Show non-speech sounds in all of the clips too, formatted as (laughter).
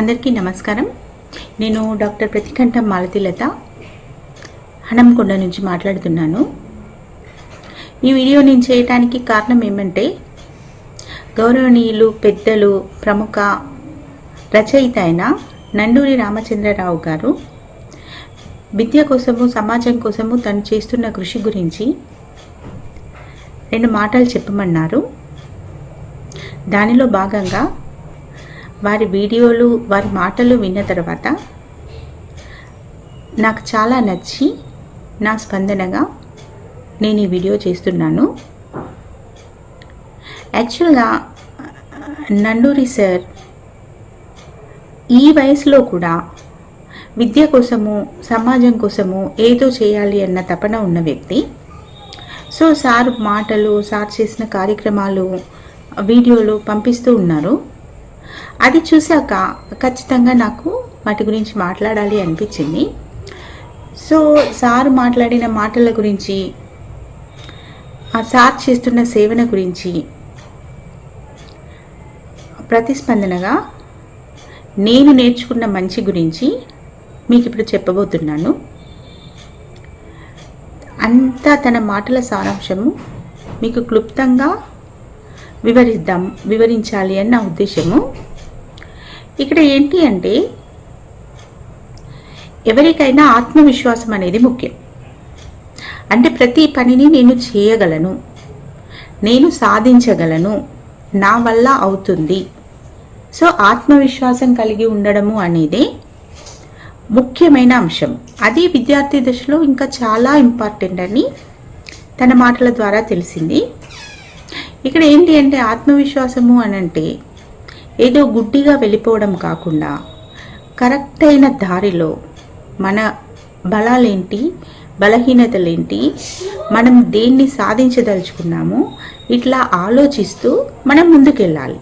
అందరికీ నమస్కారం. నేను డాక్టర్ ప్రతికంఠం మాలతిలత హనంకొండ నుంచి మాట్లాడుతున్నాను. ఈ వీడియో నేను చేయటానికి కారణం ఏమంటే గౌరవనీయులు పెద్దలు ప్రముఖ రచయిత అయిన నండూరి రామచంద్రరావు గారు విద్య కోసము సమాజం కోసము తను చేస్తున్న కృషి గురించి రెండు మాటలు చెప్పమన్నారు. దానిలో భాగంగా వారి వీడియోలు వారి మాటలు విన్న తర్వాత నాకు చాలా నచ్చి నా స్పందనగా నేను ఈ వీడియో చేస్తున్నాను. యాక్చువల్గా నండూరి సార్ ఈ వయసులో కూడా విద్య కోసము సమాజం కోసము ఏదో చేయాలి అన్న తపన ఉన్న వ్యక్తి. సో సార్ మాటలు సార్ చేసిన కార్యక్రమాలు వీడియోలు పంపిస్తూ ఉన్నారు. అది చూశాక ఖచ్చితంగా నాకు వాటి గురించి మాట్లాడాలి అనిపించింది. సో సార్ మాట్లాడిన మాటల గురించి ఆ సార్ చేస్తున్న సేవన గురించి ప్రతిస్పందనగా నేను నేర్చుకున్న మంచి గురించి మీకు ఇప్పుడు చెప్పబోతున్నాను. అంతా తన మాటల సారాంశము మీకు క్లుప్తంగా వివరిద్దాం వివరించాలి అని నా ఉద్దేశము. ఇక్కడ ఏంటి అంటే ఎవరికైనా ఆత్మవిశ్వాసం అనేది ముఖ్యం. అంటే ప్రతి పనిని నేను చేయగలను నేను సాధించగలను నా వల్ల అవుతుంది. సో ఆత్మవిశ్వాసం కలిగి ఉండడము అనేది ముఖ్యమైన అంశం. అది విద్యార్థి దశలో ఇంకా చాలా ఇంపార్టెంట్ అని తన మాటల ద్వారా తెలిసింది. ఇక్కడ ఏంటి అంటే ఆత్మవిశ్వాసము అని అంటే ఏదో గుడ్డిగా వెళ్ళిపోవడం కాకుండా కరెక్ట్ అయిన దారిలో మన బలాలేంటి బలహీనతలేంటి మనం దేన్ని సాధించదలుచుకున్నామో ఇట్లా ఆలోచిస్తూ మనం ముందుకెళ్ళాలి.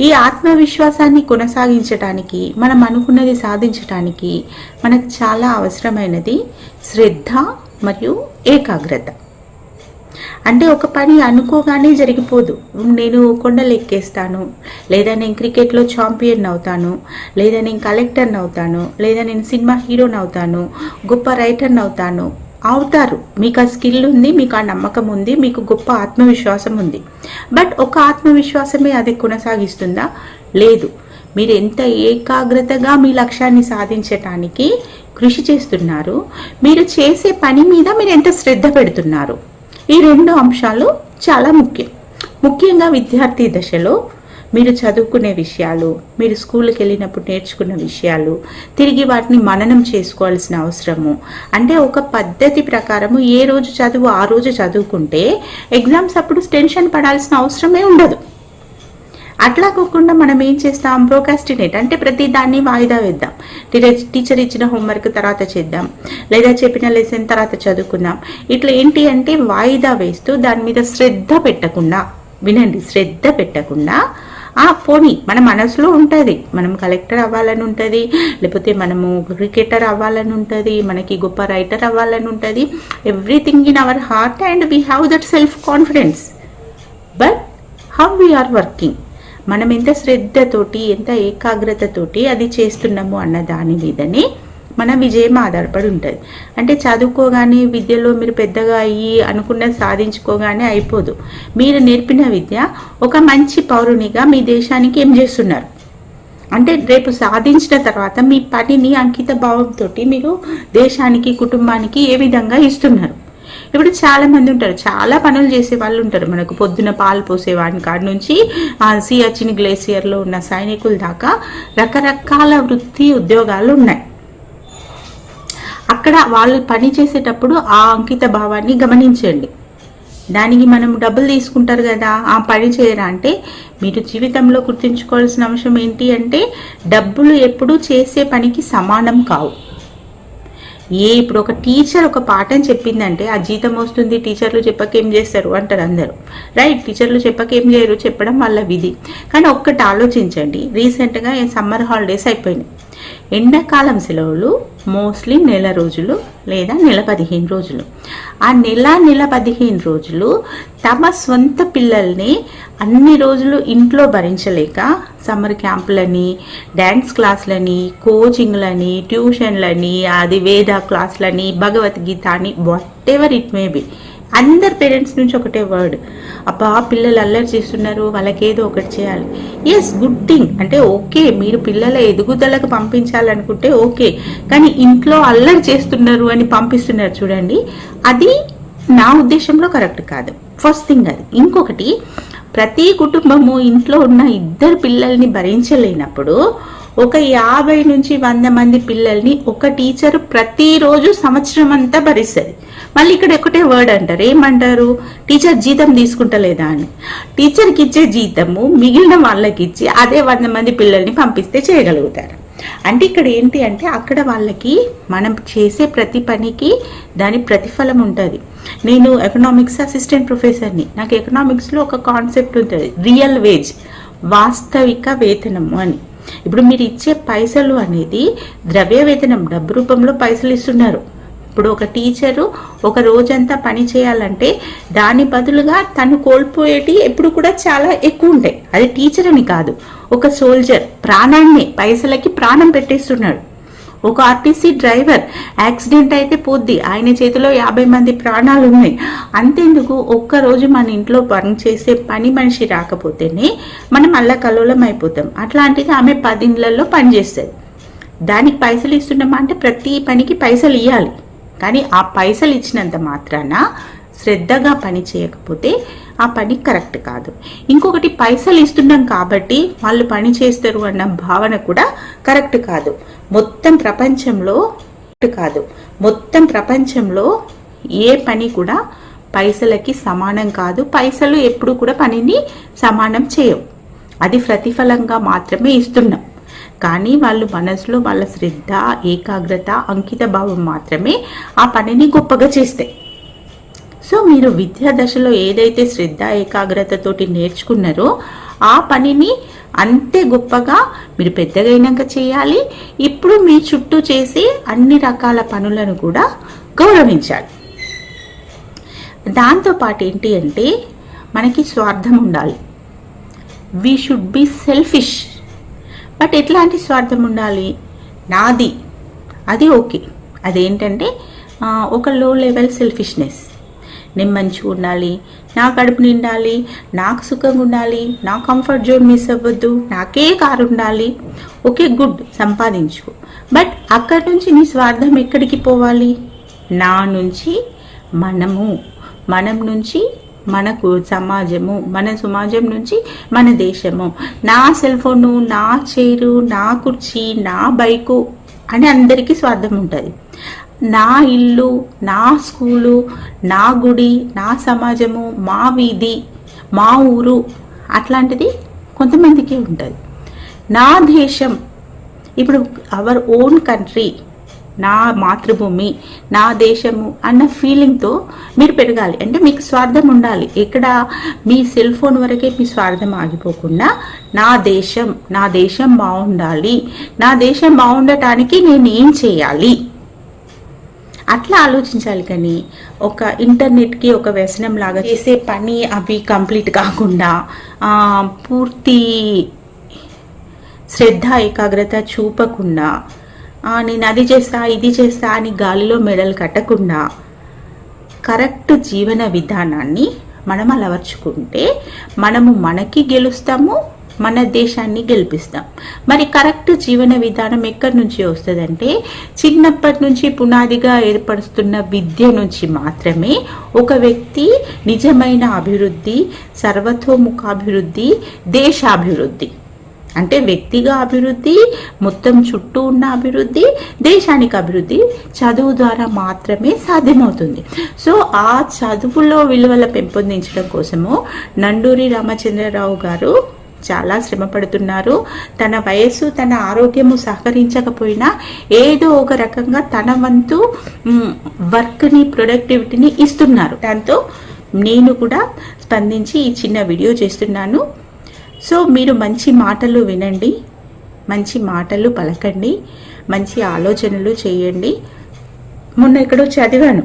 ఈ ఆత్మవిశ్వాసాన్ని కొనసాగించడానికి మనం అనుకున్నది సాధించడానికి మనకు చాలా అవసరమైనది శ్రద్ధ మరియు ఏకాగ్రత. అంటే ఒక పని అనుకోగానే జరిగిపోదు. నేను కొండలు ఎక్కేస్తాను లేదా నేను క్రికెట్లో ఛాంపియన్ అవుతాను. లేదా నేను కలెక్టర్ని అవుతాను. లేదా నేను సినిమా హీరోని అవుతాను. గొప్ప రైటర్ని అవుతాను. అవుతారు. మీకు ఆ స్కిల్ ఉంది మీకు ఆ నమ్మకం ఉంది మీకు గొప్ప ఆత్మవిశ్వాసం ఉంది. బట్ ఒక ఆత్మవిశ్వాసమే అది కొనసాగిస్తుందా? లేదు. మీరు ఎంత ఏకాగ్రతగా మీ లక్ష్యాన్ని సాధించటానికి కృషి చేస్తున్నారు మీరు చేసే పని మీద మీరు ఎంత శ్రద్ధ పెడుతున్నారు. ఈ రెండు అంశాలు చాలా ముఖ్యం. ముఖ్యంగా విద్యార్థి దశలో మీరు చదువుకునే విషయాలు మీరు స్కూల్కి వెళ్ళినప్పుడు నేర్చుకున్న విషయాలు తిరిగి వాటిని మననం చేసుకోవాల్సిన అవసరము. అంటే ఒక పద్ధతి ప్రకారము ఏ రోజు చదువు ఆ రోజు చదువుకుంటే ఎగ్జామ్స్ అప్పుడు టెన్షన్ పడాల్సిన అవసరమే ఉండదు. అట్లా కాకుండా మనం ఏం చేస్తాం? ప్రోకాస్టినేట్ అంటే ప్రతి దాన్ని వాయిదా వేద్దాం. టీచర్ టీచర్ ఇచ్చిన హోంవర్క్ తర్వాత చేద్దాం. లేదా చెప్పిన లెసన్ తర్వాత చదువుకుందాం. ఇట్లా ఏంటి అంటే వాయిదా వేస్తూ దాని మీద శ్రద్ధ పెట్టకుండా వినండి శ్రద్ధ పెట్టకుండా ఆ పోనీ మన మనసులో ఉంటుంది. మనం కలెక్టర్ అవ్వాలని ఉంటుంది. లేకపోతే మనము క్రికెటర్ అవ్వాలని ఉంటుంది. మనకి గొప్ప రైటర్ అవ్వాలని ఉంటుంది. Everything in our heart and we have that self confidence but how we are working మనం ఎంత శ్రద్ధతోటి ఎంత ఏకాగ్రతతోటి అది చేస్తున్నాము అన్న దాని మీదనే మన విజయం ఆధారపడి ఉంటుంది. అంటే చదువుకోగానే విద్యలో మీరు పెద్దగా అయ్యి అనుకున్నది సాధించుకోగానే అయిపోదు. మీరు నేర్పిన విద్య ఒక మంచి పౌరునిగా మీ దేశానికి ఏం చేస్తున్నారు? అంటే రేపు సాధించిన తర్వాత మీ పనిని అంకిత భావంతో మీరు దేశానికి కుటుంబానికి ఏ విధంగా ఇస్తున్నారు? ఇప్పుడు చాలా మంది ఉంటారు. చాలా పనులు చేసే వాళ్ళు ఉంటారు. మనకు పొద్దున పాలు పోసేవాడిని కాడ నుంచి సియాచిన్ గ్లేసియర్లో ఉన్న సైనికుల దాకా రకరకాల వృత్తి ఉద్యోగాలు ఉన్నాయి. అక్కడ వాళ్ళు పని చేసేటప్పుడు ఆ అంకిత భావాన్ని గమనించండి. దానికి మనం డబ్బులు తీసుకుంటారు కదా ఆ పని చేయరా అంటే మీరు జీవితంలో గుర్తుంచుకోవాల్సిన అంశం ఏంటి అంటే డబ్బులు ఎప్పుడూ చేసే పనికి సమానం కావు. ఏ ఇప్పుడు ఒక టీచర్ ఒక పాఠం చెప్పిందంటే ఆ జీతం వస్తుంది టీచర్లు చెప్పక ఏం చేస్తారు అంటారు అందరూ. రైట్ టీచర్లు చెప్పక ఏం చేయరు చెప్పడం వాళ్ళ విధి. కానీ ఒక్కటి ఆలోచించండి రీసెంట్గా సమ్మర్ హాలిడేస్ అయిపోయినాయి. ఎండాకాలం సెలవులు మోస్ట్లీ నెల రోజులు లేదా నెల పదిహేను రోజులు. ఆ నెల నెల పదిహేను రోజులు తమ సొంత పిల్లల్ని అన్ని రోజులు ఇంట్లో భరించలేక సమ్మర్ క్యాంపులని డ్యాన్స్ క్లాసులని కోచింగ్లని ట్యూషన్లని అది వేద క్లాసులని భగవద్గీత అని whatever it may be అందరి పేరెంట్స్ నుంచి ఒకటే వర్డ్. అబ్బా పిల్లలు అల్లరి చేస్తున్నారు వాళ్ళకి ఏదో ఒకటి చేయాలి. ఎస్ గుడ్ థింగ్ అంటే ఓకే మీరు పిల్లల ఎదుగుదలకు పంపించాలనుకుంటే ఓకే. కానీ ఇంట్లో అల్లరి చేస్తున్నారు అని పంపిస్తున్నారు చూడండి అది నా ఉద్దేశంలో కరెక్ట్ కాదు. ఫస్ట్ థింగ్ అది. ఇంకొకటి ప్రతి కుటుంబము ఇంట్లో ఉన్న ఇద్దరు పిల్లల్ని భరించలేనప్పుడు ఒక యాభై నుంచి వంద మంది పిల్లల్ని ఒక టీచర్ ప్రతిరోజు సంవత్సరం అంతా భరిస్తుంది. మళ్ళీ ఇక్కడ ఒకటే వర్డ్ అంటారు. ఏమంటారు? టీచర్ జీతం తీసుకుంటలేదా అని. టీచర్కి ఇచ్చే జీతము మిగిలిన వాళ్ళకి ఇచ్చి అదే వంద మంది పిల్లల్ని పంపిస్తే చేయగలుగుతారు. అంటే ఇక్కడ ఏంటి అంటే అక్కడ వాళ్ళకి మనం చేసే ప్రతి పనికి దాని ప్రతిఫలం ఉంటుంది. నేను ఎకనామిక్స్ అసిస్టెంట్ ప్రొఫెసర్ని నాకు ఎకనామిక్స్లో ఒక కాన్సెప్ట్ ఉంటుంది. రియల్ వేజ్ వాస్తవిక వేతనము అని. ఇప్పుడు మీరు ఇచ్చే పైసలు అనేది ద్రవ్య వేతనం డబ్బు రూపంలో పైసలు ఇస్తున్నారు. ఇప్పుడు ఒక టీచరు ఒక రోజంతా పని చేయాలంటే దాని బదులుగా తను కోల్పోయేటి ఎప్పుడు కూడా చాలా ఎక్కువ ఉంటాయి. అది టీచర్ అని కాదు ఒక సోల్జర్ ప్రాణాన్ని పైసలకి ప్రాణం పెట్టేస్తున్నాడు. ఒక ఆర్టీసీ డ్రైవర్ యాక్సిడెంట్ అయితే పోద్ది. ఆయన చేతిలో యాభై మంది ప్రాణాలు ఉన్నాయి అంతేందుకు ఒక్కరోజు మన ఇంట్లో పని చేసే పని మనిషి రాకపోతేనే మనం అల్లకల్లోలం అయిపోతాం. అట్లాంటిది ఆమె పదిండ్లలో పనిచేస్తుంది దానికి పైసలు ఇస్తున్నామా అంటే ప్రతి పనికి పైసలు ఇవ్వాలి కానీ ఆ పైసలు ఇచ్చినంత మాత్రాన శ్రద్ధగా పని చేయకపోతే ఆ పని కరెక్ట్ కాదు. ఇంకొకటి పైసలు ఇస్తున్నాం కాబట్టి వాళ్ళు పని చేస్తారు అన్న భావన కూడా కరెక్ట్ కాదు. మొత్తం ప్రపంచంలో కాదు. మొత్తం ప్రపంచంలో ఏ పని కూడా పైసలకి సమానం కాదు. పైసలు ఎప్పుడు కూడా పనిని సమానం చేయవు. అది ప్రతిఫలంగా మాత్రమే ఇస్తున్నాం. కానీ వాళ్ళు మనసులో వాళ్ళ శ్రద్ధ ఏకాగ్రత అంకిత భావం మాత్రమే ఆ పనిని గొప్పగా చేస్తాయి. సో మీరు విద్యా దశలో ఏదైతే శ్రద్ధ ఏకాగ్రతతోటి నేర్చుకున్నారో ఆ పనిని అంతే గొప్పగా మీరు పెద్దగైనాక చేయాలి. ఇప్పుడు మీ చుట్టూ చేసే అన్ని రకాల పనులను కూడా గౌరవించాలి. దాంతోపాటు ఏంటి అంటే మనకి స్వార్థం ఉండాలి. We should be selfish but ఎట్లాంటి స్వార్థం ఉండాలి? నాది. అది ఓకే. అదేంటంటే ఒక లో లెవెల్ సెల్ఫిష్నెస్ నేను మంచిగా ఉండాలి. నా కడుపు నిండాలి. నాకు సుఖంగా ఉండాలి. నా కంఫర్ట్ జోన్ మిస్ అవ్వద్దు. నాకే కారు ఉండాలి. Okay good. సంపాదించుకో బట్ అక్కడి నుంచి నీ స్వార్థం ఎక్కడికి పోవాలి? నా నుంచి మనము. మనం నుంచి మనకు సమాజము. మన సమాజం నుంచి మన దేశము. నా సెల్ ఫోను నా చైరు నా కుర్చీ నా బైకు అని అందరికీ స్వార్థం ఉంటుంది. నా ఇల్లు నా స్కూలు నా గుడి నా సమాజము మా వీధి మా ఊరు అట్లాంటిది కొంతమందికి ఉంటుంది. నా దేశం ఇప్పుడు అవర్ ఓన్ కంట్రీ నా మాతృభూమి నా దేశము అన్న ఫీలింగ్తో మీరు పెరగాలి. అంటే మీకు స్వార్థం ఉండాలి. ఇక్కడ మీ సెల్ ఫోన్ వరకే మీ స్వార్థం ఆగిపోకుండా నా దేశం నా దేశం బాగుండాలి. నా దేశం బాగుండటానికి నేను ఏం చేయాలి? అట్లా ఆలోచించాలి కానీ ఒక ఇంటర్నెట్కి ఒక వ్యసనం లాగా చేసే పని అవి కంప్లీట్ కాకుండా పూర్తి శ్రద్ధ ఏకాగ్రత చూపకుండా నేను అది చేస్తా ఇది చేస్తా అని గాలిలో మెడలు కట్టకుండా కరెక్ట్ జీవన విధానాన్ని మనం అలవర్చుకుంటే మనము మనకి గెలుస్తాము మన దేశాన్ని గెలిపిస్తాం. మరి కరెక్ట్ జీవన విధానం ఎక్కడి నుంచి వస్తుందంటే చిన్నప్పటి నుంచి పునాదిగా ఏర్పరుస్తున్న విద్య నుంచి మాత్రమే ఒక వ్యక్తి నిజమైన అభివృద్ధి సర్వతోముఖాభివృద్ధి దేశాభివృద్ధి. అంటే వ్యక్తిగా అభివృద్ధి మొత్తం చుట్టూ ఉన్న అభివృద్ధి దేశానికి అభివృద్ధి చదువు ద్వారా మాత్రమే సాధ్యమవుతుంది. సో ఆ చదువులో విలువల పెంపొందించడం కోసము నండూరి రామచంద్రరావు గారు చాలా శ్రమ పడుతున్నారు తన వయస్సు తన ఆరోగ్యము సహకరించకపోయినా ఏదో ఒక రకంగా తన వంతు వర్క్ని ప్రొడక్టివిటీని ఇస్తున్నారు. దాంతో నేను కూడా స్పందించి ఈ చిన్న వీడియో చేస్తున్నాను. సో మీరు మంచి మాటలు వినండి. మంచి మాటలు పలకండి. మంచి ఆలోచనలు చేయండి. మొన్న ఎక్కడో చదివాను.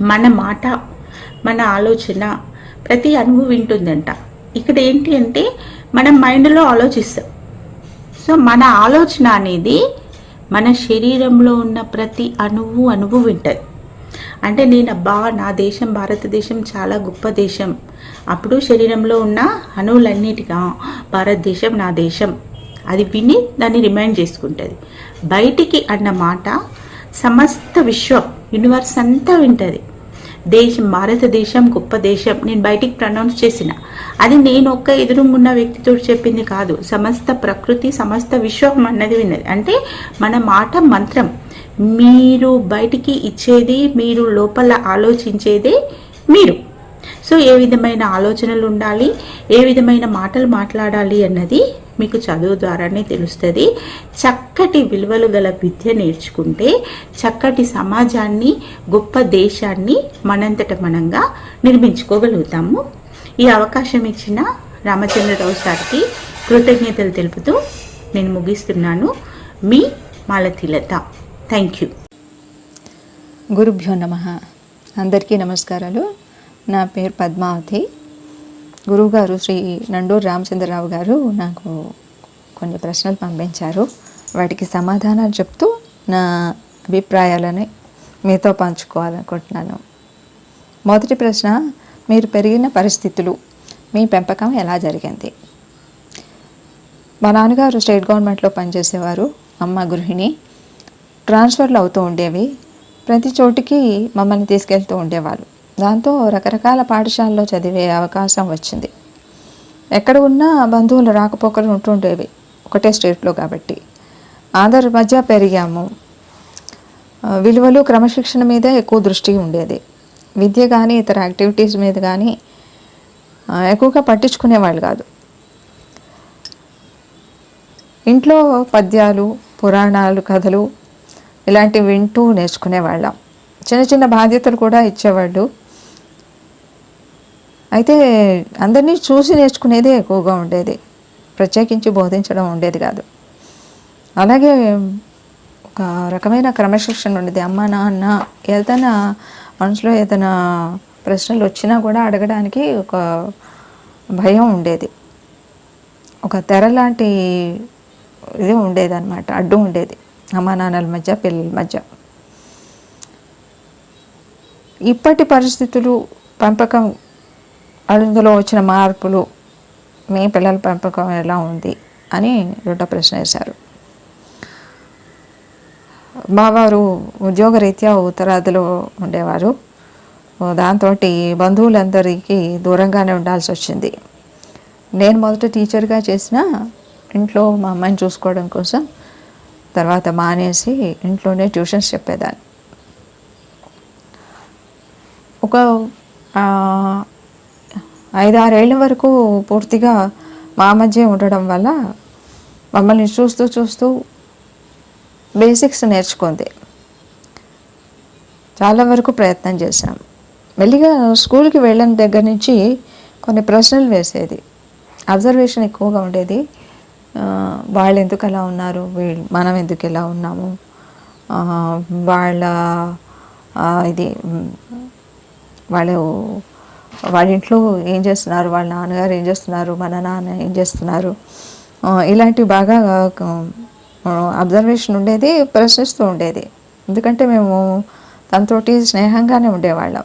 మన మాట మన ఆలోచన ప్రతి అణువు వింటుందంట. ఇక్కడ ఏంటి అంటే మనం మైండ్లో ఆలోచిస్తాం. సో మన ఆలోచన అనేది మన శరీరంలో ఉన్న ప్రతి అణువు అణువు వింటుంది. అంటే నేను అబ్బా నా దేశం భారతదేశం చాలా గొప్ప దేశం. అప్పుడు శరీరంలో ఉన్న అణువులన్నిటిగా భారతదేశం నా దేశం. అది విని దాన్ని రిమైండ్ చేసుకుంటుంది. బయటికి అన్న మాట సమస్త విశ్వం యూనివర్స్ అంతా వింటుంది. దేశం భారతదేశం గొప్ప దేశం నేను బయటికి ప్రనౌన్స్ చేసిన. అది నేను ఒక్క ఎదురుగున్న వ్యక్తితో చెప్పింది కాదు. సమస్త ప్రకృతి సమస్త విశ్వం అన్నది విన్నది. అంటే మన మాట మంత్రం. మీరు బయటికి ఇచ్చేది మీరు లోపల ఆలోచించేది మీరు. సో ఏ విధమైన ఆలోచనలు ఉండాలి ఏ విధమైన మాటలు మాట్లాడాలి అన్నది మీకు చదువు ద్వారానే తెలుస్తుంది. చక్కటి విలువలు గల విద్య నేర్చుకుంటే చక్కటి సమాజాన్ని గొప్ప దేశాన్ని మనంతట మనంగా నిర్మించుకోగలుగుతాము. ఈ అవకాశం ఇచ్చిన రామచంద్రరావు సార్కి కృతజ్ఞతలు తెలుపుతూ నేను ముగిస్తున్నాను. మీ మాలతిలత. థ్యాంక్ యూ గురుభ్యో నమ. అందరికీ నమస్కారాలు. నా పేరు పద్మావతి గురువుగారు శ్రీ నండూరు రామచంద్రరావు గారు నాకు కొన్ని ప్రశ్నలు పంపించారు. వాటికి సమాధానాలు చెప్తూ నా అభిప్రాయాలని మీతో పంచుకోవాలనుకుంటున్నాను. మొదటి ప్రశ్న మీరు పెరిగిన పరిస్థితులు మీ పెంపకం ఎలా జరిగింది? మా నాన్నగారు స్టేట్ గవర్నమెంట్లో పనిచేసేవారు అమ్మ గృహిణి. ట్రాన్స్ఫర్లు అవుతూ ఉండేవి. ప్రతి చోటికి మమ్మల్ని తీసుకెళ్తూ ఉండేవాళ్ళు. దాంతో రకరకాల పాఠశాలలో చదివే అవకాశం వచ్చింది. ఎక్కడ ఉన్నా బంధువులు రాకపోకలు ఉంటుండేవి ఒకటే స్టేట్లో కాబట్టి. ఆధార్ మధ్య పెరిగాము. విలువలు క్రమశిక్షణ మీద ఎక్కువ దృష్టి ఉండేది. విద్య కానీ ఇతర యాక్టివిటీస్ మీద కానీ ఎక్కువగా పట్టించుకునేవాళ్ళు కాదు. ఇంట్లో పద్యాలు పురాణాలు కథలు ఇలాంటివి వింటూ నేర్చుకునేవాళ్ళం చిన్న చిన్న బాధ్యతలు కూడా ఇచ్చేవాళ్ళు. అయితే అందరినీ చూసి నేర్చుకునేదే ఎక్కువగా ఉండేది. ప్రత్యేకించి బోధించడం ఉండేది కాదు. అలాగే ఒక రకమైన క్రమశిక్షణ ఉండేది. అమ్మ నాన్న ఏదైనా మనసులో ఏదైనా ప్రశ్నలు వచ్చినా కూడా అడగడానికి ఒక భయం ఉండేది. ఒక తెర లాంటి ఇది ఉండేది అనమాట అడ్డు ఉండేది. అమ్మ నాన్నల మధ్య పిల్లల మధ్య. ఇప్పటి పరిస్థితులు పెంపకం అందులో వచ్చిన మార్పులు మీ పిల్లల పెంపకం ఎలా ఉంది అని రెండో ప్రశ్న వేశారు. మా వారు ఉద్యోగరీత్యా ఉత్తరాదిలో ఉండేవారు. దాంతో బంధువులందరికీ దూరంగానే ఉండాల్సి వచ్చింది. నేను మొదట టీచర్గా చేసిన ఇంట్లో మా అమ్మాయిని చూసుకోవడం కోసం తర్వాత మానేసి ఇంట్లోనే ట్యూషన్స్ చెప్పేదాన్ని. ఒక ఆ, ఐదారేళ్ళ వరకు పూర్తిగా మా మధ్య ఉండడం వల్ల మమ్మల్ని చూస్తూ చూస్తూ బేసిక్స్ నేర్చుకుంది. చాలా వరకు ప్రయత్నం చేశాం. మెల్లిగా స్కూల్కి వెళ్ళిన దగ్గర నుంచి కొన్ని ప్రశ్నలు వేసేది. అబ్జర్వేషన్ ఎక్కువగా ఉండేది. వాళ్ళు ఎందుకు అలా ఉన్నారు? వీళ్ళు మనం ఎందుకు ఇలా ఉన్నాము? వాళ్ళ ఇది వాళ్ళు వాళ్ళ ఇంట్లో ఏం చేస్తున్నారు? వాళ్ళ నాన్నగారు ఏం చేస్తున్నారు? మన నాన్న ఏం చేస్తున్నారు? ఇలాంటివి బాగా అబ్జర్వేషన్ ఉండేది ప్రశ్నిస్తూ ఉండేది. ఎందుకంటే మేము తనతోటి స్నేహంగానే ఉండేవాళ్ళం.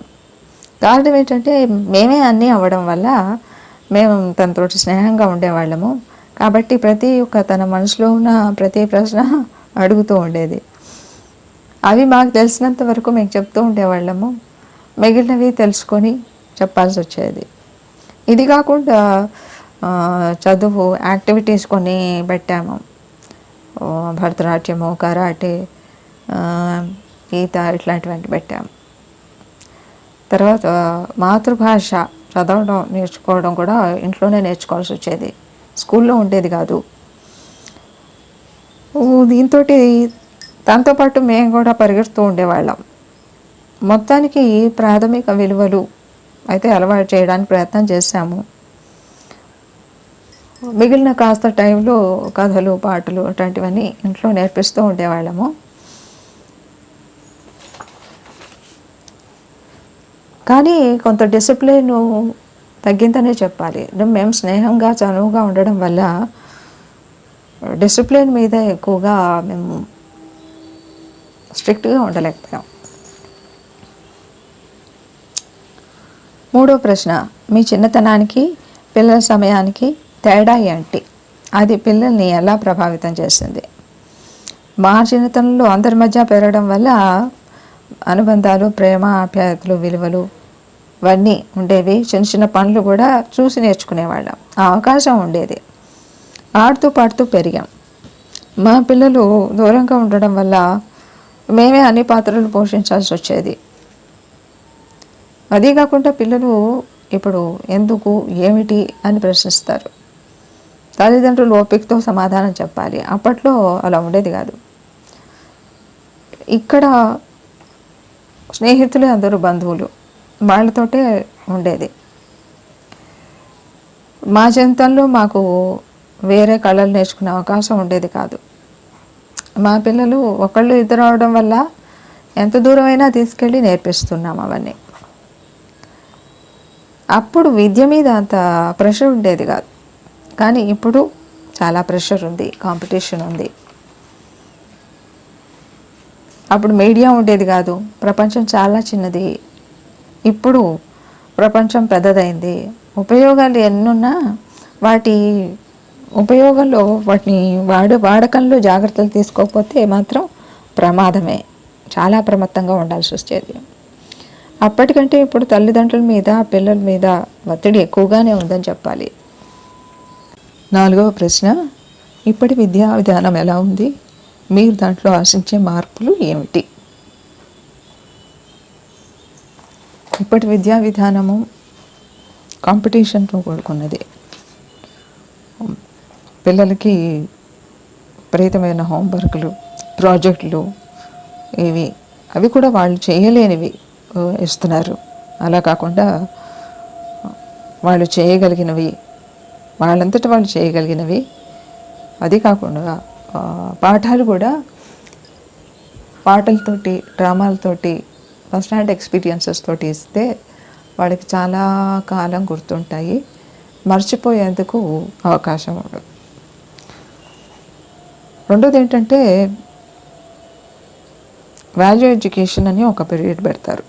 కారణం ఏంటంటే మేమే అన్నీ అవ్వడం వల్ల మేము తనతోటి స్నేహంగా ఉండేవాళ్ళము. కాబట్టి ప్రతి ఒక్క తన మనసులో ఉన్న ప్రతి ప్రశ్న (laughs) అడుగుతూ ఉండేది. అవి మాకు తెలిసినంత వరకు మేము చెప్తూ ఉండేవాళ్ళము. మిగిలినవి తెలుసుకొని చెప్పాల్సి వచ్చేది ఇది కాకుండా చదువు యాక్టివిటీస్ కొన్ని పెట్టాము. భరతనాట్యము కరాటే ఈత ఇట్లాంటివన్నీ పెట్టాము. తర్వాత మాతృభాష చదవడం నేర్చుకోవడం కూడా ఇంట్లోనే నేర్చుకోవాల్సి వచ్చేది స్కూల్లో ఉండేది కాదు. దీంతో దాంతోపాటు మేము కూడా పరిగెడుతూ ఉండేవాళ్ళం. మొత్తానికి ప్రాథమిక విలువలు అయితే అలవాటు చేయడానికి ప్రయత్నం చేశాము. మిగిలిన కాస్త టైంలో కథలు పాటలు అట్లాంటివన్నీ ఇంట్లో నేర్పిస్తూ ఉండేవాళ్ళము. కానీ కొంత డిసిప్లిన్ తగ్గిందనే చెప్పాలి. మేము స్నేహంగా చనువుగా ఉండడం వల్ల డిసిప్లిన్ మీద ఎక్కువగా మేము స్ట్రిక్ట్గా ఉండలేకపోయాం. మూడో ప్రశ్న మీ చిన్నతనానికి పిల్లల సమయానికి తేడా ఏంటి? అది పిల్లల్ని ఎలా ప్రభావితం చేసింది మా చిన్నతనంలో అందరి మధ్య పెరగడం వల్ల అనుబంధాలు ప్రేమ ఆప్యాయతలు విలువలు ఇవన్నీ ఉండేవి. చిన్న చిన్న పనులు కూడా చూసి నేర్చుకునేవాళ్ళం. ఆ అవకాశం ఉండేది. ఆడుతూ పాడుతూ పెరిగాం. మా పిల్లలు దూరంగా ఉండడం వల్ల మేమే అన్ని పాత్రలు పోషించాల్సి వచ్చేది. అదే కాకుండా పిల్లలు ఇప్పుడు ఎందుకు ఏమిటి అని ప్రశ్నిస్తారు. తల్లిదండ్రులు ఓపికతో సమాధానం చెప్పాలి. అప్పట్లో అలా ఉండేది కాదు. ఇక్కడ స్నేహితులు అందరూ బంధువులు. వాళ్ళతోటే ఉండేది. మా జీవితంలో మాకు వేరే కళలు నేర్చుకునే అవకాశం ఉండేది కాదు. మా పిల్లలు ఒకళ్ళు ఇద్దరు అవడం వల్ల ఎంత దూరమైనా తీసుకెళ్ళి నేర్పిస్తున్నాం అవన్నీ. అప్పుడు విద్య మీద అంత ప్రెషర్ ఉండేది కాదు. కానీ ఇప్పుడు చాలా ప్రెషర్ ఉంది కాంపిటీషన్ ఉంది. అప్పుడు మీడియా ఉండేది కాదు ప్రపంచం చాలా చిన్నది. ఇప్పుడు ప్రపంచం పెద్దదైంది. ఉపయోగాలు ఎన్నున్నా వాటి ఉపయోగంలో వాటిని వాడ వాడకంలో జాగ్రత్తలు తీసుకోకపోతే మాత్రం ప్రమాదమే. చాలా ప్రమత్తంగా ఉండాల్సి వచ్చేది. అప్పటికంటే ఇప్పుడు తల్లిదండ్రుల మీద పిల్లల మీద ఒత్తిడి ఎక్కువగానే ఉందని చెప్పాలి. నాలుగవ ప్రశ్న ఇప్పటి విద్యా విధానం ఎలా ఉంది? మీరు దాంట్లో ఆశించే మార్పులు ఏమిటి? ఇప్పటి విద్యా విధానము కాంపిటీషన్తో కూడుకున్నది. పిల్లలకి విపరీతమైన హోంవర్క్లు ప్రాజెక్టులు ఇవి అవి కూడా వాళ్ళు చేయలేనివి. ఇస్తున్నారు. అలా కాకుండా వాళ్ళు చేయగలిగినవి వాళ్ళంతట వాళ్ళు చేయగలిగినవి అది కాకుండా పాఠాలు కూడా పాటలతోటి డ్రామాలతోటి ఫస్ట్ హ్యాండ్ ఎక్స్పీరియన్సెస్ తోటి ఇస్తే వాళ్ళకి చాలా కాలం గుర్తుంటాయి. మర్చిపోయేందుకు అవకాశం ఉండదు. రెండోది ఏంటంటే వాల్యూ ఎడ్యుకేషన్ అని ఒక పీరియడ్ పెడతారు.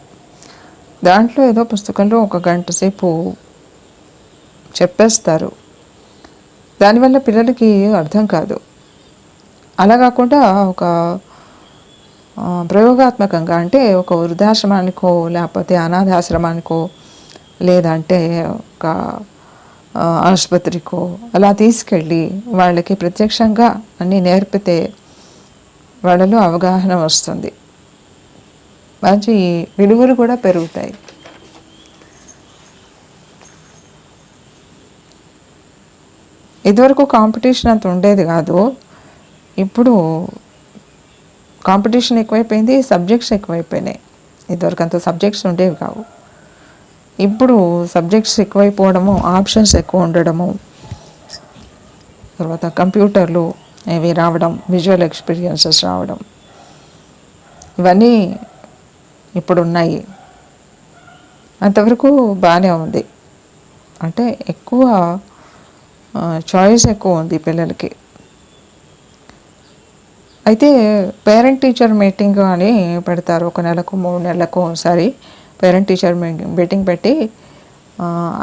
దాంట్లో ఏదో పుస్తకంలో ఒక గంట సేపు చెప్పేస్తారు. దానివల్ల పిల్లలకి అర్థం కాదు. అలా కాకుండా ఒక ప్రయోగాత్మకంగా అంటే ఒక వృద్ధాశ్రమానికో లేకపోతే అనాథాశ్రమానికో లేదంటే ఒక ఆసుపత్రికో అలా తీసుకెళ్ళి వాళ్ళకి ప్రత్యక్షంగా అన్నీ నేర్పితే వాళ్ళలో అవగాహన వస్తుంది. మంచి విలువలు కూడా పెరుగుతాయి. ఇదివరకు కాంపిటీషన్ అంత ఉండేది కాదు. ఇప్పుడు కాంపిటీషన్ ఎక్కువైపోయింది సబ్జెక్ట్స్ ఎక్కువైపోయినాయి. ఇదివరకు అంత సబ్జెక్ట్స్ ఉండేవి కావు. ఇప్పుడు సబ్జెక్ట్స్ ఎక్కువైపోవడము ఆప్షన్స్ ఎక్కువ ఉండడము తర్వాత కంప్యూటర్లు ఇవి రావడం విజువల్ ఎక్స్పీరియన్సెస్ రావడం ఇవన్నీ ఇప్పుడు ఉన్నాయి అంతవరకు బాగానే ఉంది. అంటే ఎక్కువ చాయిస్ ఎక్కువ ఉంది పిల్లలకి. అయితే పేరెంట్ టీచర్ మీటింగ్ అని పెడతారు. ఒక నెలకు మూడు నెలలకు ఒకసారి పేరెంట్ టీచర్ మీటింగ్ పెట్టి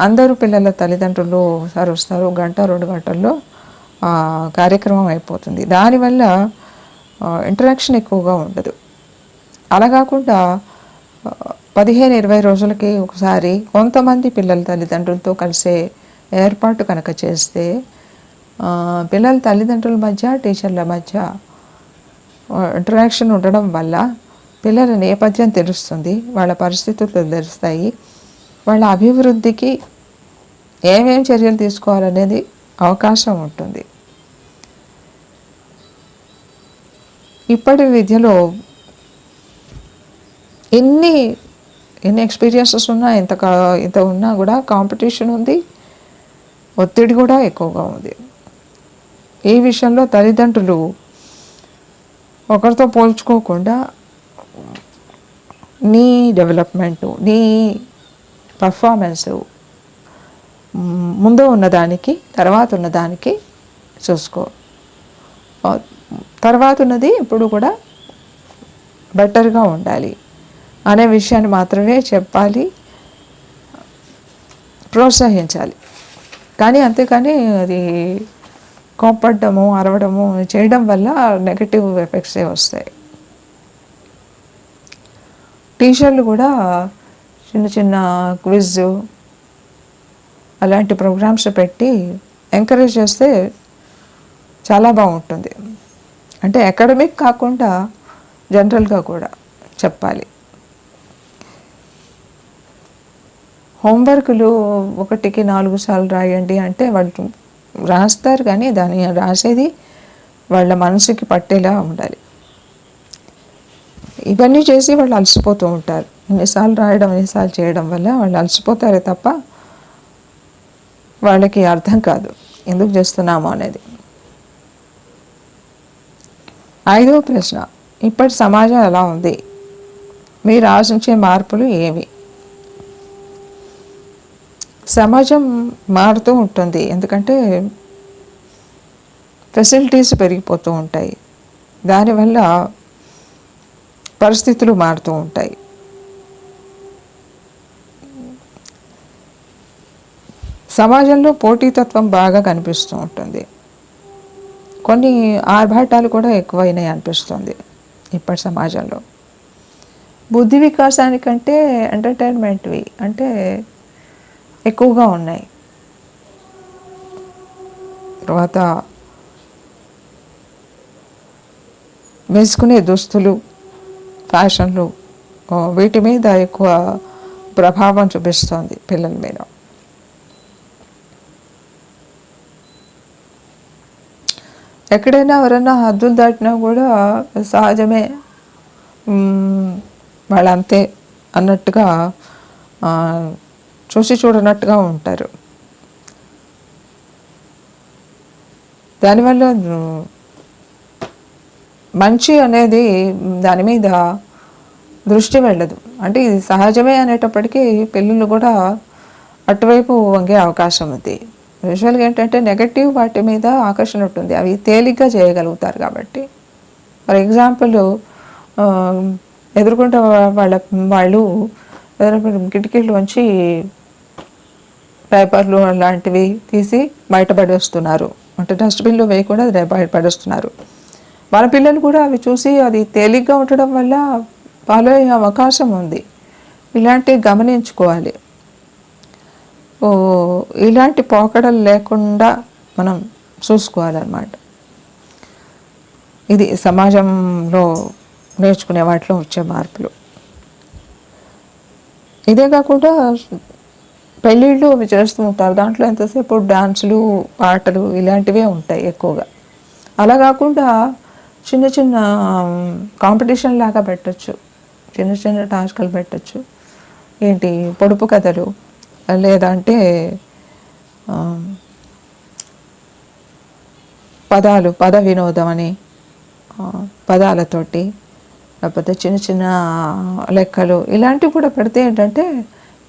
అందరూ పిల్లల తల్లిదండ్రులు ఒకసారి వస్తారు. గంట రెండు గంటల్లో కార్యక్రమం అయిపోతుంది. దానివల్ల ఇంటరాక్షన్ ఎక్కువగా ఉండదు. అలా కాకుండా పదిహేను ఇరవై రోజులకి ఒకసారి కొంతమంది పిల్లల తల్లిదండ్రులతో కలిసే ఏర్పాటు కనుక చేస్తే పిల్లల తల్లిదండ్రుల మధ్య టీచర్ల మధ్య ఇంటరాక్షన్ ఉండడం వల్ల పిల్లల నేపథ్యం తెలుస్తుంది వాళ్ళ పరిస్థితులు తెలుస్తాయి వాళ్ళ అభివృద్ధికి ఏమేం చర్యలు తీసుకోవాలనేది అవకాశం ఉంటుంది. ఇప్పటి విద్యలో ఎన్ని ఎన్ని ఎక్స్పీరియన్సెస్ ఉన్నా ఎంత కా ఇంత ఉన్నా కూడా కాంపిటీషన్ ఉంది. ఒత్తిడి కూడా ఎక్కువగా ఉంది. ఈ విషయంలో తల్లిదండ్రులు ఒకరితో పోల్చుకోకుండా నీ డెవలప్మెంటు నీ పర్ఫార్మెన్సు ముందు ఉన్నదానికి తర్వాత ఉన్నదానికి చూసుకో. తర్వాత ఉన్నది ఇప్పుడు కూడా బెటర్గా ఉండాలి. అనే విషయాన్ని మాత్రమే చెప్పాలి. ప్రోత్సహించాలి. కానీ అంతేకాని అది కోపడ్డము అరవడము చేయడం వల్ల నెగటివ్ ఎఫెక్ట్సే వస్తాయి. టీచర్లు కూడా చిన్న చిన్న క్విజ్ అలాంటి ప్రోగ్రామ్స్ పెట్టి ఎంకరేజ్ చేస్తే చాలా బాగుంటుంది. అంటే అకాడమిక్ కాకుండా జనరల్గా కూడా చెప్పాలి. హోంవర్క్లు ఒకటికి నాలుగు సార్లు రాయండి అంటే వాళ్ళు రాస్తారు కానీ దాన్ని రాసేది వాళ్ళ మనసుకి పట్టేలా ఉండాలి. ఇవన్నీ చేసి వాళ్ళు అలసిపోతూ ఉంటారు. ఎన్నిసార్లు రాయడం ఎన్నిసార్లు చేయడం వల్ల వాళ్ళు అలసిపోతారే తప్ప వాళ్ళకి అర్థం కాదు. ఎందుకు చేస్తున్నాము అనేది. ఐదవ ప్రశ్న ఇప్పటి సమాజం ఎలా ఉంది? మీరు ఆశించే మార్పులు ఏవి? సమాజం మారుతూ ఉంటుంది. ఎందుకంటే ఫెసిలిటీస్ పెరిగిపోతూ ఉంటాయి. దానివల్ల పరిస్థితులు మారుతూ ఉంటాయి. సమాజంలో పోటీతత్వం బాగా కనిపిస్తూ ఉంటుంది. కొన్ని ఆర్భాటాలు కూడా ఎక్కువైనాయి అనిపిస్తుంది ఇప్పటి సమాజంలో. బుద్ధి వికాసానికంటే ఎంటర్టైన్మెంట్వి అంటే ఎక్కువగా ఉన్నాయి. తర్వాత వేసుకునే దుస్తులు ఫ్యాషన్లు వీటి మీద ఎక్కువ ప్రభావం చూపిస్తోంది పిల్లల మీద. ఎక్కడైనా ఎవరైనా హద్దులు దాటినా కూడా సహజమే. వాళ్ళంతే అన్నట్టుగా చూసి చూడనట్టుగా ఉంటారు. దానివల్ల మంచి అనేది దాని మీద దృష్టి వెళ్ళదు. అంటే ఇది సహజమే అనేటప్పటికీ పిల్లలు కూడా అటువైపు వంగే అవకాశం ఉంది. యూజువల్గా ఏంటంటే నెగటివ్ వాటి మీద ఆకర్షణ ఉంటుంది. అవి తేలిగ్గా చేయగలుగుతారు కాబట్టి. ఫర్ ఎగ్జాంపుల్ ఎదుర్కొంటే వాళ్ళ వాళ్ళు కిటికీలు కిటికీలోంచి పేపర్లు అలాంటివి తీసి బయటపడేస్తున్నారు అంటే డస్ట్బిన్లో వేయకుండా అది బయట పడేస్తున్నారు మన పిల్లలు కూడా అవి చూసి అది తేలిగ్గా ఉండడం వల్ల ఫాలో అయ్యే అవకాశం ఉంది. ఇలాంటివి గమనించుకోవాలి. ఓ ఇలాంటి పోకడలు లేకుండా మనం చూసుకోవాలన్నమాట. ఇది సమాజంలో నేర్చుకునే వాటిలో వచ్చే మార్పులు. ఇదే కాకుండా పెళ్ళిళ్ళు అవి చేస్తూ ఉంటారు. దాంట్లో ఎంతసేపు డాన్సులు పాటలు ఇలాంటివే ఉంటాయి ఎక్కువగా. అలా కాకుండా చిన్న చిన్న కాంపిటీషన్ లాగా పెట్టచ్చు. చిన్న చిన్న టాస్కులు పెట్టచ్చు. ఏంటి? పొడుపు కథలు లేదంటే పదాలు పద వినోదం అని పదాలతోటి లేకపోతే చిన్న చిన్న లెక్కలు ఇలాంటివి కూడా పెడితే ఏంటంటే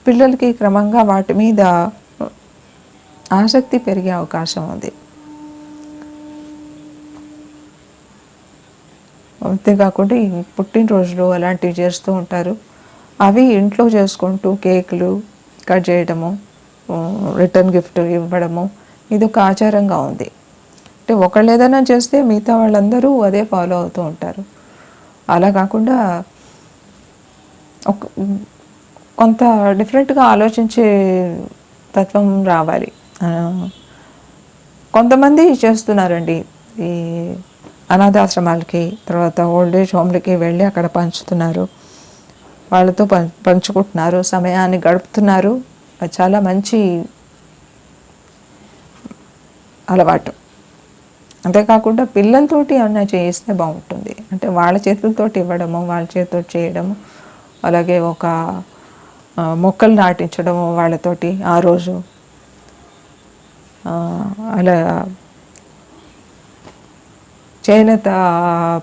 పిల్లలకి క్రమంగా వాటి మీద ఆసక్తి పెరిగే అవకాశం ఉంది. అంతేకాకుండా ఈ పుట్టినరోజులు అలాంటివి చేస్తూ ఉంటారు. అవి ఇంట్లో చేసుకుంటూ కేకులు కట్ చేయడము రిటర్న్ గిఫ్ట్ ఇవ్వడము ఇది ఒక ఆచారంగా ఉంది. అంటే ఒకళ్ళు ఏదైనా చేస్తే మిగతా వాళ్ళందరూ అదే ఫాలో అవుతూ ఉంటారు. అలా కాకుండా ఒక కొంత డిఫరెంట్గా ఆలోచించే తత్వం రావాలి. కొంతమంది చేస్తున్నారండి. ఈ అనాథాశ్రమాలకి తర్వాత ఓల్డ్ ఏజ్ హోమ్లకి వెళ్ళి అక్కడ పంచుతున్నారు. వాళ్ళతో పంచుకుంటున్నారు. సమయాన్ని గడుపుతున్నారు. చాలా మంచి అలవాటు. అంతేకాకుండా పిల్లలతోటి ఏమన్నా చేయిస్తే బాగుంటుంది. అంటే వాళ్ళ చేతులతోటి ఇవ్వడము వాళ్ళ చేతితో చేయడము అలాగే ఒక మొక్కలు నాటించడము వాళ్ళతోటి ఆ రోజు. అలా చేనేత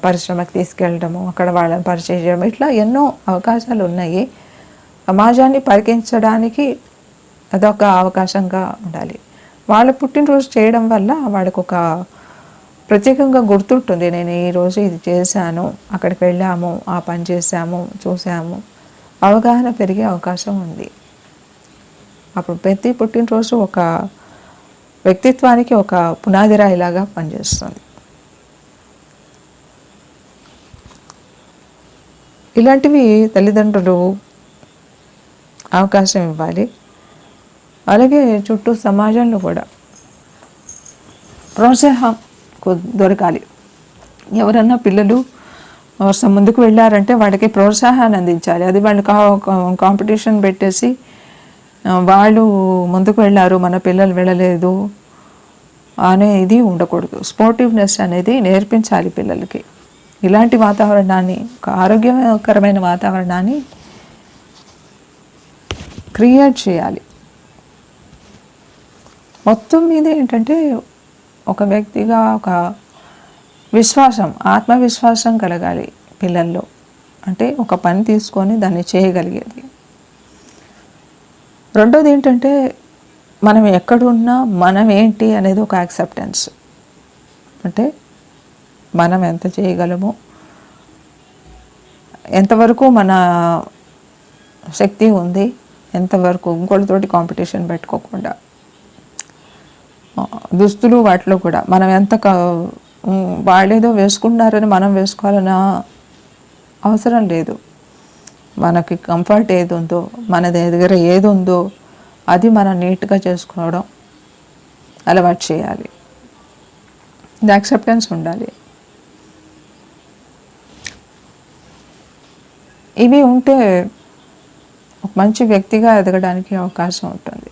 పరిశ్రమకు తీసుకెళ్ళడము అక్కడ వాళ్ళని పరిచయం చేయడం ఇట్లా ఎన్నో అవకాశాలు ఉన్నాయి. సమాజాన్ని పరికించడానికి అదొక అవకాశంగా ఉండాలి. వాళ్ళ పుట్టినరోజు చేయడం వల్ల వాళ్ళకు ఒక ప్రత్యేకంగా గుర్తుంటుంది. నేను ఈరోజు ఇది చేశాను అక్కడికి వెళ్ళాము ఆ పని చేశాము చూసాము అవగాహన పెరిగే అవకాశం ఉంది. అప్పుడు ప్రతి పుట్టినరోజు ఒక వ్యక్తిత్వానికి ఒక పునాది రాయిలాగా పనిచేస్తుంది. ఇలాంటివి తల్లిదండ్రులు అవకాశం ఇవ్వాలి. అలాగే చుట్టూ సమాజంలో కూడా ప్రోత్సాహం దొరకాలి. ఎవరన్నా పిల్లలు వర్షం ముందుకు వెళ్ళారంటే వాళ్ళకి ప్రోత్సాహాన్ని అందించాలి. అది వాళ్ళు కా కాంపిటీషన్ పెట్టేసి వాళ్ళు ముందుకు వెళ్ళారు మన పిల్లలు వెళ్ళలేదు అనేది ఉండకూడదు. స్పోర్టివ్నెస్ అనేది నేర్పించాలి పిల్లలకి. ఇలాంటి వాతావరణాన్ని ఒక ఆరోగ్యకరమైన వాతావరణాన్ని క్రియేట్ చేయాలి. మొత్తం మీద ఏంటంటే ఒక వ్యక్తిగా ఒక విశ్వాసం ఆత్మవిశ్వాసం కలగాలి పిల్లల్లో. అంటే ఒక పని తీసుకొని దాన్ని చేయగలిగేది. రెండోది ఏంటంటే మనం ఎక్కడున్నా మనం ఏంటి అనేది ఒక యాక్సెప్టెన్స్ అంటే మనం ఎంత చేయగలము ఎంతవరకు మన శక్తి ఉంది ఎంతవరకు ఇంకోళ్ళతోటి కాంపిటీషన్ పెట్టుకోకుండా. దుస్తులు వాటిలో కూడా మనం ఎంత క- వాళ్ళేదో వేసుకుంటున్నారని మనం వేసుకోవాలన్న అవసరం లేదు. మనకి కంఫర్ట్ ఏది ఉందో మన దగ్గర ఏది ఉందో అది మనం నీట్గా చేసుకోవడం అలవాటు చేయాలి. ఇది యాక్సెప్టెన్స్ ఉండాలి. ఇవి ఉంటే ఒక మంచి వ్యక్తిగా ఎదగడానికి అవకాశం ఉంటుంది.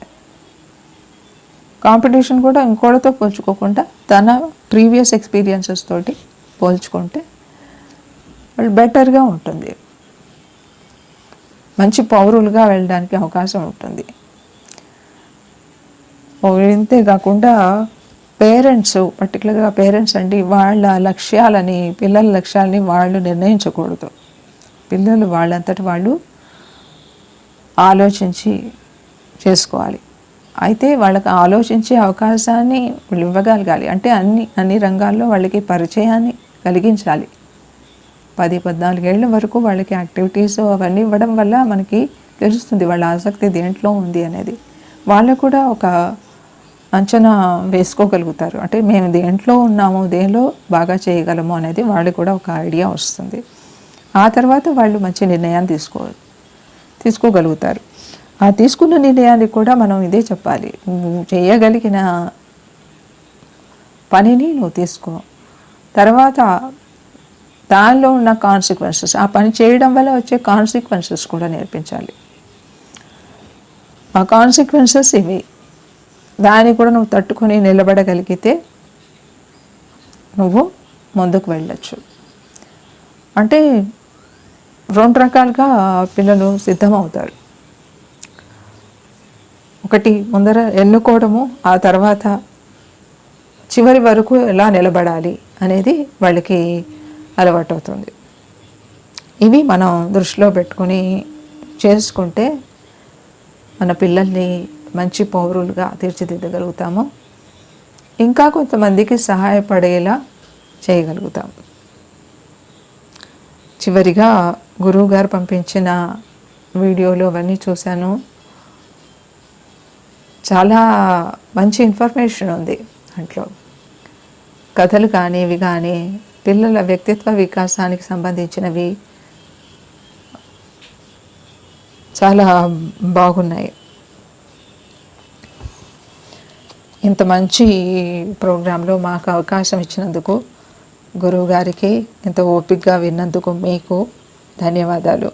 కాంపిటీషన్ కూడా ఇంకోటితో పోల్చుకోకుండా తన ప్రీవియస్ ఎక్స్పీరియన్సెస్ తోటి పోల్చుకుంటే వాళ్ళు బెటర్గా ఉంటుంది. మంచి పౌరులుగా వెళ్ళడానికి అవకాశం ఉంటుంది. ఇంతే కాకుండా పేరెంట్స్ పర్టికులర్గా పేరెంట్స్ అండి వాళ్ళ లక్ష్యాలని పిల్లల లక్ష్యాలని వాళ్ళు నిర్ణయించకూడదు. పిల్లలు వాళ్ళంతటి వాళ్ళు ఆలోచించి చేసుకోవాలి. అయితే వాళ్ళకి ఆలోచించే అవకాశాన్ని వాళ్ళు ఇవ్వగలగాలి. అంటే అన్ని అన్ని రంగాల్లో వాళ్ళకి పరిచయాన్ని కలిగించాలి. పది పద్నాలుగేళ్ళ వరకు వాళ్ళకి యాక్టివిటీస్ అవన్నీ ఇవ్వడం వల్ల మనకి తెలుస్తుంది వాళ్ళ ఆసక్తి దేంట్లో ఉంది అనేది. వాళ్ళు కూడా ఒక అంచనా వేసుకోగలుగుతారు. అంటే మేము దేంట్లో ఉన్నాము దేనిలో బాగా చేయగలము అనేది వాళ్ళు కూడా ఒక ఐడియా వస్తుంది. ఆ తర్వాత వాళ్ళు మంచి నిర్ణయాన్ని తీసుకో తీసుకోగలుగుతారు. ఆ తీసుకున్న నిర్ణయానికి కూడా మనం ఇదే చెప్పాలి. నువ్వు చేయగలిగిన పనిని నువ్వు తీసుకో. తర్వాత దానిలో ఉన్న కాన్సిక్వెన్సెస్ ఆ పని చేయడం వల్ల వచ్చే కాన్సిక్వెన్సెస్ కూడా నేర్పించాలి. ఆ కాన్సిక్వెన్సెస్ ఇవి దాన్ని కూడా నువ్వు తట్టుకొని నిలబడగలిగితే నువ్వు ముందుకు వెళ్ళచ్చు. అంటే రెండు రకాలుగా పిల్లలు సిద్ధమవుతారు. ఒకటి ముందర ఎన్నుకోవడము ఆ తర్వాత చివరి వరకు ఎలా నిలబడాలి అనేది వాళ్ళకి అలవాటు అవుతుంది ఇవి మనం దృష్టిలో పెట్టుకుని చేసుకుంటే మన పిల్లల్ని మంచి పౌరులుగా తీర్చిదిద్దగలుగుతాము. ఇంకా కొంతమందికి సహాయపడేలా చేయగలుగుతాం. చివరిగా గురువు గారు పంపించిన వీడియోలు అవన్నీ చూశాను. చాలా మంచి ఇన్ఫర్మేషన్ ఉంది దాంట్లో. కథలు కానీ ఇవి కానీ పిల్లల వ్యక్తిత్వ వికాసానికి సంబంధించినవి చాలా బాగున్నాయి. ఇంత మంచి ప్రోగ్రాంలో మాకు అవకాశం ఇచ్చినందుకు గురువు గారికి ఇంత ఓపికగా విన్నందుకు మీకు ధన్యవాదాలు.